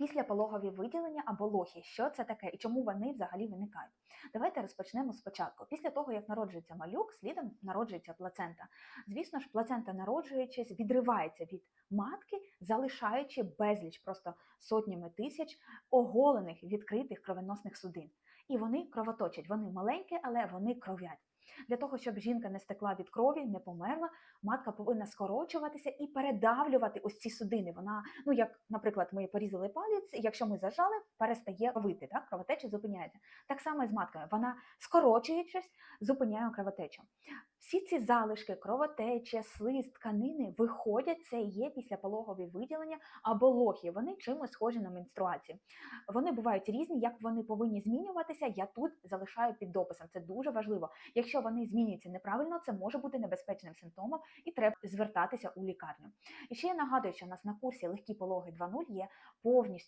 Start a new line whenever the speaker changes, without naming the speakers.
Післяпологові виділення або лохи. Що це таке і чому вони взагалі виникають? Давайте розпочнемо спочатку. Після того, як народжується малюк, слідом народжується плацента. Звісно ж, плацента, народжуючись, відривається від матки, залишаючи безліч, просто сотнями тисяч оголених відкритих кровеносних судин. І вони кровоточать. Вони маленькі, але вони кров'ять. Для того, щоб жінка не стекла від крові, не померла, матка повинна скорочуватися і передавлювати ось ці судини. Вона, ну як, наприклад, ми порізали палець, якщо ми зажали, перестає вити, так? кровотеча зупиняється. Так само і з маткою. Вона скорочуючись, зупиняє кровотечу. Всі ці залишки, кровотеча, слиз, тканини виходять, це є післяпологові виділення або лохи. Вони чимось схожі на менструацію. Вони бувають різні, як вони повинні змінюватися. Я тут залишаю під дописом. Це дуже важливо. Якщо вони змінюються неправильно, це може бути небезпечним симптомом і треба звертатися у лікарню. І ще я нагадую, що у нас на курсі легкі пологи 2.0 є повністю